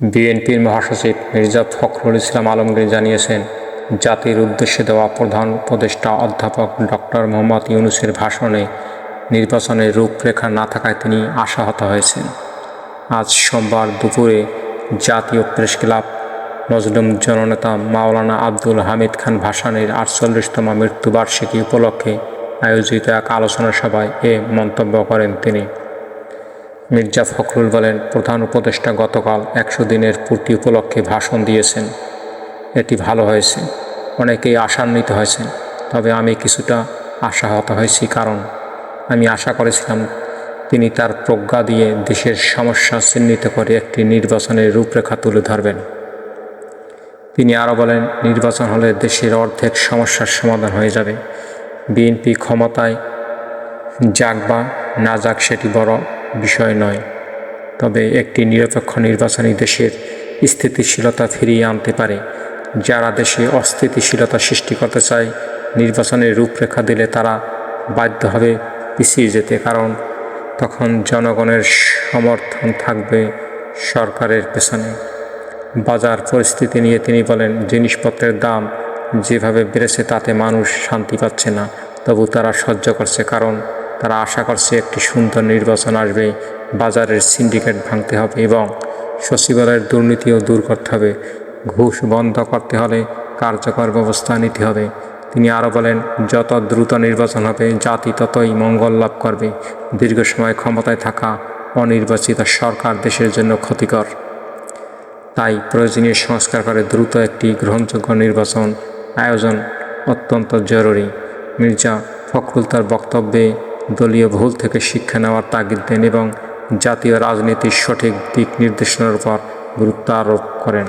বিএনপির মহাসচিব মির্জা ফখরুল ইসলাম আলমগীর জানিয়েছেন, জাতির উদ্দেশ্যে দেওয়া প্রধান উপদেষ্টা অধ্যাপক ডক্টর মোহাম্মদ ইউনুসের ভাষণে নির্বাচনের রূপরেখা না থাকায় তিনি আশাহত হয়েছেন। আজ সোমবার দুপুরে জাতীয় প্রেস ক্লাব মজলুম জননেতা মাওলানা আব্দুল হামিদ খান ভাসানের আটচল্লিশতম মৃত্যুবার্ষিকী উপলক্ষে আয়োজিত এক আলোচনা সভায় এ মন্তব্য করেন তিনি। মির্জা ফখরুল বলেন, প্রধান উপদেষ্টা গতকাল একশো দিনের পূর্তি উপলক্ষে ভাষণ দিয়েছেন। এটি ভালো হয়েছে। অনেকেই আশান্বিত হয়েছেন। তবে আমি কিছুটা আশাহত হয়েছি কারণ আমি আশা করেছিলাম তিনি তার প্রজ্ঞা দিয়ে দেশের সমস্যা চিহ্নিত করে একটি নির্বাচনের রূপরেখা তুলে ধরবেন। তিনি আরও বলেন, নির্বাচন হলে দেশের অর্ধেক সমস্যার সমাধান হয়ে যাবে। বিএনপি ক্ষমতায় যাক বা না যাক, সেটি বড় বিষয় নয়। তবে একটি নিরপেক্ষ নির্বাচনী দেশের স্থিতিশীলতা ফিরিয়ে আনতে পারে। যারা দেশে অস্থিতিশীলতা সৃষ্টি করতে চায়, নির্বাচনের রূপরেখা দিলে তারা বাধ্য হবে পিছিয়ে যেতে, কারণ তখন জনগণের সমর্থন থাকবে সরকারের পেছনে। বাজার পরিস্থিতি নিয়ে তিনি বলেন, জিনিসপত্রের দাম যেভাবে বেড়েছে তাতে মানুষ শান্তি পাচ্ছে না, তবু তারা সহ্য করছে, কারণ তারা আশা করছে একটি সুন্দর নির্বাচন আসবে, বাজারের সিন্ডিকেট ভাঙতে হবে এবং সচিবালয়ের দুর্নীতিও দূর করতে হবে। ঘুষ বন্ধ করতে হলে কার্যকর ব্যবস্থা নিতে হবে। তিনি আরও বলেন, যত দ্রুত নির্বাচন হবে, জাতি ততই মঙ্গল লাভ করবে। দীর্ঘ সময় ক্ষমতায় থাকা অনির্বাচিত সরকার দেশের জন্য ক্ষতিকর। তাই প্রয়োজনীয় সংস্কার করে দ্রুত একটি গ্রহণযোগ্য নির্বাচন আয়োজন অত্যন্ত জরুরি। মির্জা ফখরুল তার বক্তব্যে দলীয় ভুল থেকে শিক্ষা নেওয়ার তাগিদ দেন এবং জাতীয় রাজনীতির সঠিক দিক নির্দেশনার উপর গুরুত্ব আরোপ করেন।